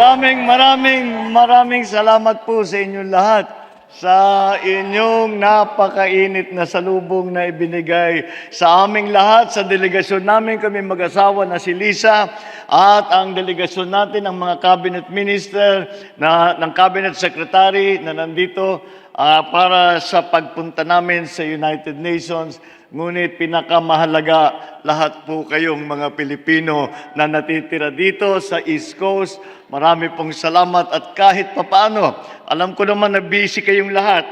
Maraming maraming maraming salamat po sa inyong lahat sa inyong napakainit na salubong na ibinigay sa aming lahat, sa delegasyon namin kami mag-asawa na si Lisa at ang delegasyon natin, ang mga cabinet minister, na, ng cabinet secretary na nandito ah, para sa pagpunta namin sa United Nations. Ngunit pinakamahalaga, lahat po kayong mga Pilipino na natitira dito sa East Coast. Marami pong salamat at kahit papaano, alam ko naman na busy kayong lahat.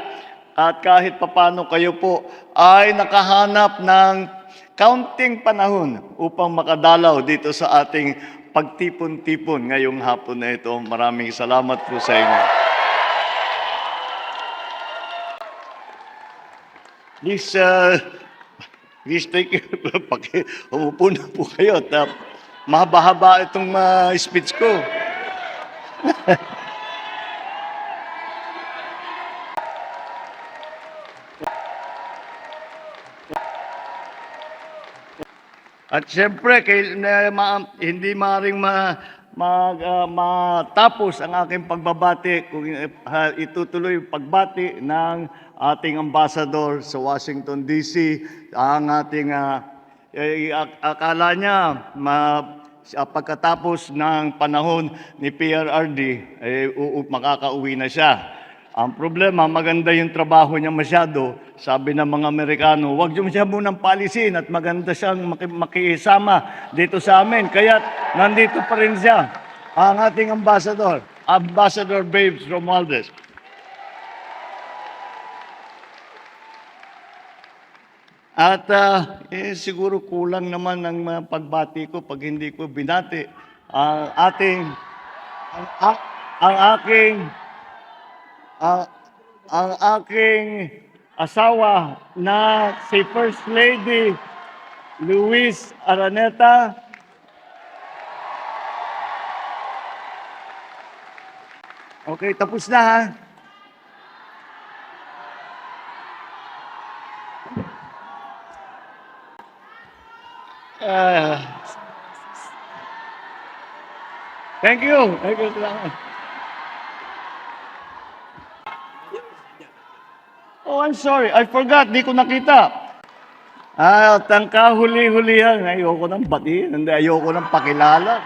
At kahit papaano kayo po ay nakahanap ng counting panahon upang makadalaw dito sa ating pagtipon-tipon ngayong hapon na ito. Maraming salamat po sa inyo. Please, uh, please take umupo na po kayo. Uh, mahaba-haba itong uh, speech ko. At siyempre, kay, na, ma, hindi maaaring ma, mag, ah, matapos ang aking pagbabati kung uh, itutuloy yung pagbati ng ating ambassador sa Washington DC, ang ating ak- akala niya ma, pagkatapos ng panahon ni PRRD, eh, uu- makakauwi na siya. Ang problema, maganda yung trabaho niya masyado. Sabi ng mga Amerikano, huwag niyo siya munang palisin at maganda siyang maki- makisama dito sa amin. Kaya nandito pa rin siya, ang ating ambassador, Ambassador Babes Romualdez. At ah, eh, siguro kulang naman ang mga pagbati ko pag hindi ko binati ang ating ang, a- ang aking ang, ang aking asawa na si First Lady Luis Araneta. Okay, tapos na ha. Ah. thank you. Thank you. Salamat. Oh, I'm sorry. I forgot. Di ko nakita. Ah, tangka huli-hulihan. Ayoko nang batiin. Hindi, ayoko nang pakilala.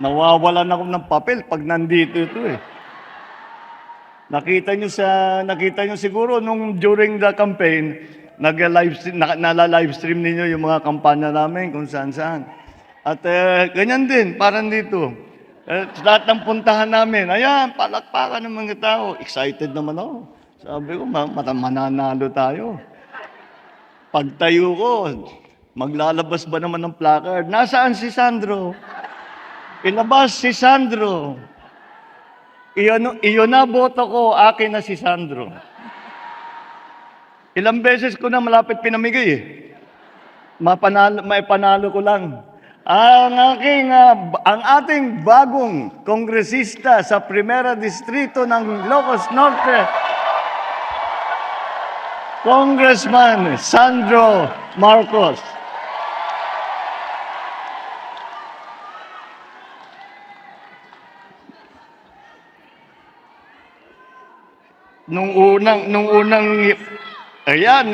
Nawawalan ako ng papel pag nandito ito eh. Nakita nyo sa nakita nyo siguro nung during the campaign, nag-live stream na, nala-live stream ninyo yung mga kampanya namin kung saan-saan. At eh, ganyan din, parang dito. Sa lahat ng puntahan namin, ayan, palakpakan ng mga tao. Excited naman ako. Sabi ko, mananalo tayo. Pagtayo ko, maglalabas ba naman ng placard? Nasaan si Sandro? Ilabas si Sandro. Iyon, iyon na boto ko, akin na si Sandro. Ilang beses ko na malapit pinamigay eh. Mapanalo, may panalo ko lang. Ang aking, b- ang ating bagong kongresista sa Primera Distrito ng Ilocos Norte, Congressman Sandro Marcos. Nung unang, nung unang, ayan,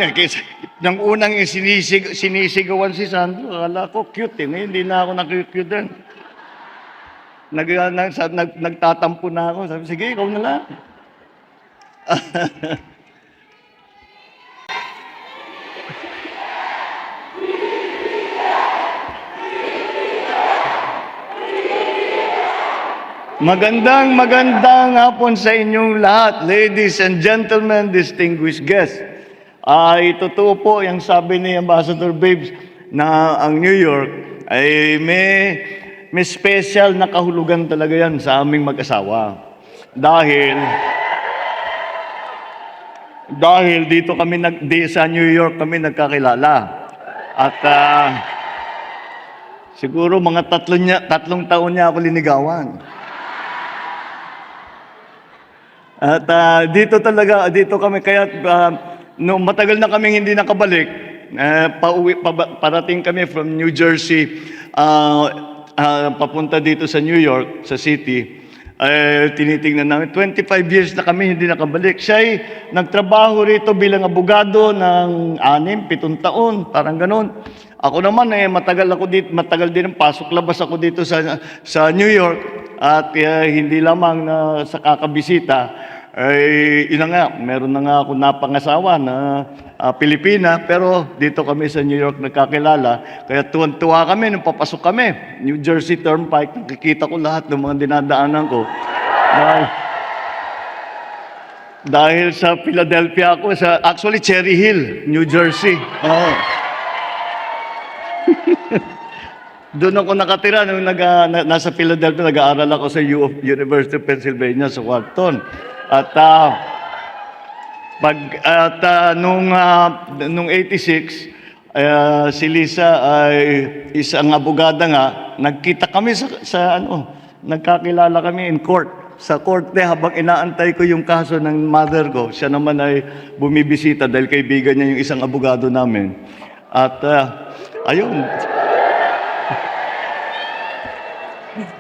nung unang sinisig, sinisigawan si Sandro, akala ko cute eh. Ngayon, hindi na ako nag-cute din. Nag, nag, nag, nagtatampo na ako. Sabi, sige, ikaw na lang. Magandang magandang hapon sa inyong lahat, ladies and gentlemen, distinguished guests. Ay totoo po yung sabi ni Ambassador Babes na ang New York ay may may special na kahulugan talaga yan sa aming mag-asawa. Dahil dahil dito kami nag di, sa New York kami nagkakilala. At ah, siguro mga tatlong, niya, tatlong taon niya ako linigawan. At ah, dito talaga, dito kami, kaya uh, no, matagal na kaming hindi nakabalik. Eh, pauwi, paba- parating kami from New Jersey. Ah, ah, papunta dito sa New York, sa city, eh, tinitingnan namin, 25 years na kami hindi nakabalik. Siya ay nagtrabaho rito bilang abogado ng anim, pitong taon, parang ganun. Ako naman eh, matagal ako dito, matagal din ang pasok-labas ako dito sa, sa New York at eh, hindi lamang na sa kakabisita, ay yun na nga, meron na nga ako napangasawa na ah, Pilipina, pero dito kami sa New York nagkakilala. Kaya tuwan-tuwa kami nung papasok kami. New Jersey Turnpike, nakikita ko lahat ng mga dinadaanan ko. Dahil, dahil sa Philadelphia ako, sa, actually Cherry Hill, New Jersey. Oo. Doon ako nakatira nung nag, na- nasa Philadelphia, nag-aaral ako sa U of University of Pennsylvania sa Wharton. At ah, pag at ah, nung ah, nung 86 ah, si Lisa ay isang abogada nga, nagkita kami sa, sa ano, nagkakilala kami in court. Sa korte habang inaantay ko yung kaso ng mother ko, siya naman ay bumibisita dahil kaibigan niya yung isang abogado namin. At ah, ayun,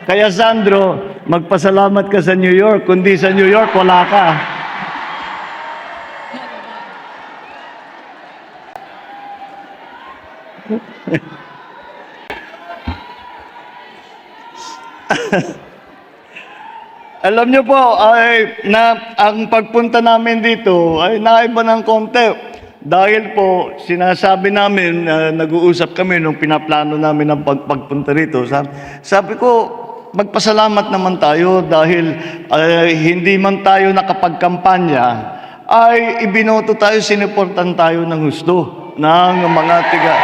Kaya Sandro, magpasalamat ka sa New York. Kundi sa New York, wala ka. Alam niyo po, ay, na, ang pagpunta namin dito ay naiba ng konti. Dahil po, sinasabi namin, na nag-uusap kami nung pinaplano namin ang pag, pagpunta rito. Sabi, sabi ko, magpasalamat naman tayo dahil ay, hindi man tayo nakapagkampanya, ay ibinoto tayo, sinuportan tayo ng gusto ng mga tiga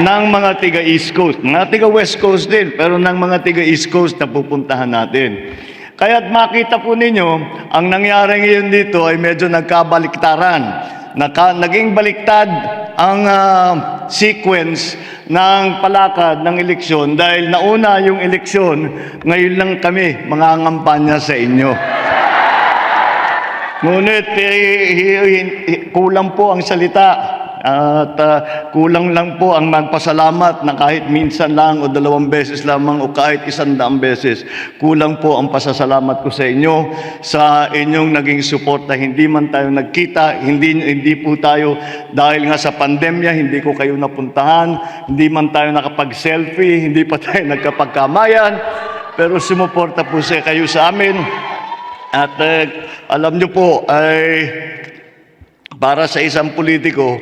ng mga tiga East Coast. Mga tiga West Coast din, pero ng mga tiga East Coast na pupuntahan natin. Kaya't makita po ninyo, ang nangyari ngayon dito ay medyo nagkabaliktaran. Naka, naging baliktad ang ah, sequence ng palakad ng eleksyon dahil nauna yung eleksyon, ngayon lang kami mangangampanya sa inyo. Ngunit eh, hi- hi- kulang po ang salita at ah, kulang lang po ang magpasalamat na kahit minsan lang o dalawang beses lamang o kahit isang daang beses. Kulang po ang pasasalamat ko sa inyo sa inyong naging suporta. Hindi man tayo nagkita, hindi, hindi po tayo dahil nga sa pandemya, hindi ko kayo napuntahan, hindi man tayo nakapag-selfie, hindi pa tayo nagkapagkamayan, pero sumuporta po sa kayo sa amin. At eh, alam nyo po, ay para sa isang politiko,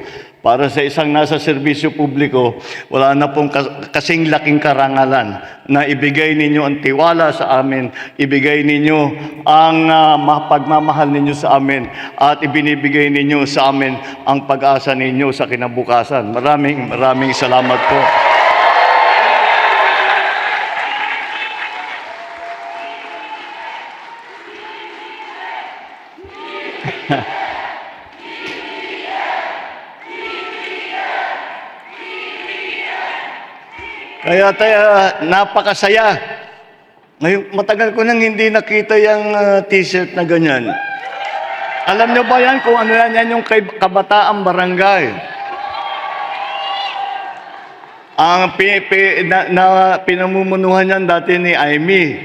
para sa isang nasa serbisyo publiko, wala na pong kas- kasing laking karangalan na ibigay ninyo ang tiwala sa amin, ibigay ninyo ang ah, ma- pagmamahal ninyo sa amin, at ibinibigay ninyo sa amin ang pag-asa ninyo sa kinabukasan. Maraming maraming salamat po. Kaya tayo, napakasaya. Ngayon, matagal ko nang hindi nakita yung ah, t-shirt na ganyan. Alam niyo ba yan kung ano yan? Yan yung kay Kabataang Barangay. Ang pi, pi, na, na pinamumunuhan yan dati ni Amy,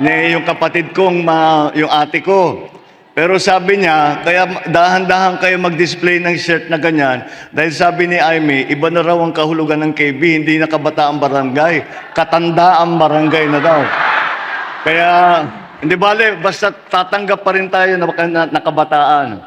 ni yung kapatid kong, ma, yung ate ko. Pero sabi niya, kaya dahan-dahan kayo mag-display ng shirt na ganyan dahil sabi ni Amy, iba na raw ang kahulugan ng KB, hindi na kabataang barangay, katandaang barangay na daw. Kaya, hindi bale, basta tatanggap pa rin tayo na, na, na.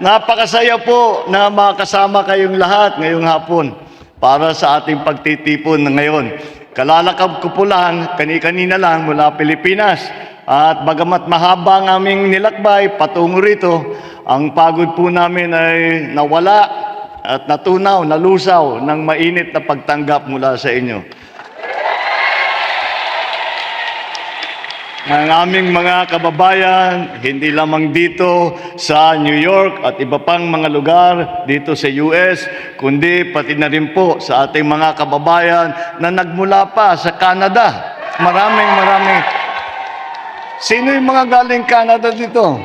Napakasaya po na makasama kayong lahat ngayong hapon para sa ating pagtitipon na ngayon. Kalalakab ko po lang, kani-kanina lang mula Pilipinas. At bagamat mahaba ang aming nilakbay patungo rito, ang pagod po namin ay nawala at natunaw, nalusaw ng mainit na pagtanggap mula sa inyo. ng aming mga kababayan, hindi lamang dito sa New York at iba pang mga lugar dito sa US, kundi pati na rin po sa ating mga kababayan na nagmula pa sa Canada. Maraming maraming. Sino yung mga galing Canada dito?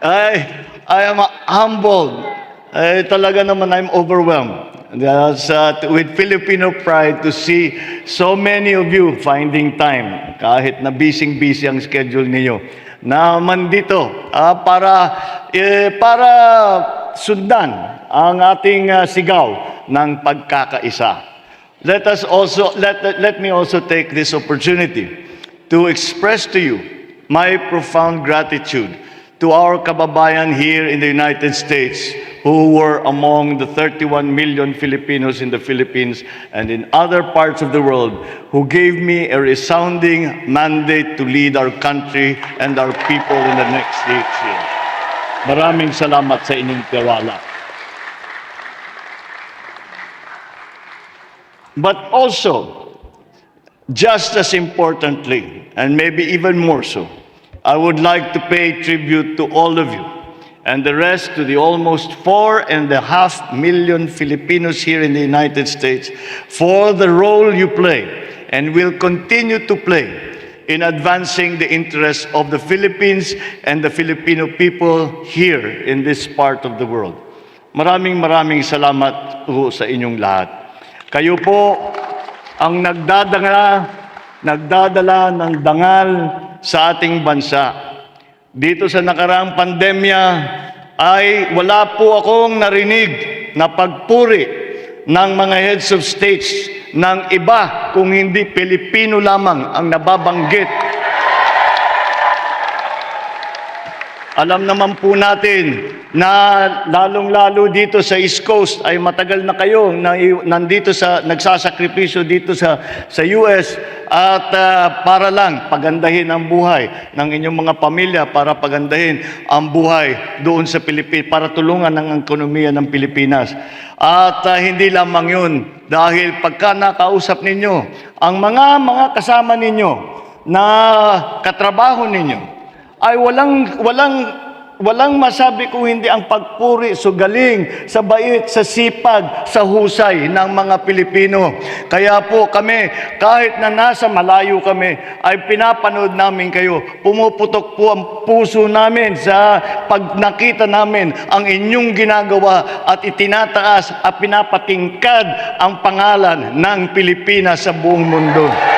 I, I am humbled Eh, talaga naman I'm overwhelmed. That's, uh, with Filipino pride to see so many of you finding time, kahit na busy-busy ang schedule niyo, na mandito ah, para, eh, para sundan ang ating ah, sigaw ng pagkakaisa. Let us also let, let me also take this opportunity to express to you my profound gratitude to our kababayan here in the United States who were among the 31 million Filipinos in the Philippines and in other parts of the world who gave me a resounding mandate to lead our country and our people in the next eight years. Maraming salamat sa inyong tiwala. But also, just as importantly, and maybe even more so, I would like to pay tribute to all of you and the rest to the almost four and a half million Filipinos here in the United States for the role you play and will continue to play in advancing the interests of the Philippines and the Filipino people here in this part of the world. Maraming maraming salamat po sa inyong lahat. Kayo po ang nagdadala, nagdadala ng dangal sa ating bansa. Dito sa nakaraang pandemya ay wala po akong narinig na pagpuri ng mga heads of states ng iba kung hindi Pilipino lamang ang nababanggit. Alam naman po natin na lalong-lalo dito sa East Coast ay matagal na kayo na nandito sa nagsasakripisyo dito sa sa US at ah, para lang pagandahin ang buhay ng inyong mga pamilya para pagandahin ang buhay doon sa Pilipinas para tulungan ang ekonomiya ng Pilipinas. At ah, hindi lamang 'yun dahil pagka nakausap ninyo ang mga mga kasama ninyo na katrabaho ninyo ay walang walang walang masabi kung hindi ang pagpuri sa galing, sa bait, sa sipag, sa husay ng mga Pilipino. Kaya po kami, kahit na nasa malayo kami, ay pinapanood namin kayo. Pumuputok po ang puso namin sa pag nakita namin ang inyong ginagawa at itinataas at pinapatingkad ang pangalan ng Pilipinas sa buong mundo.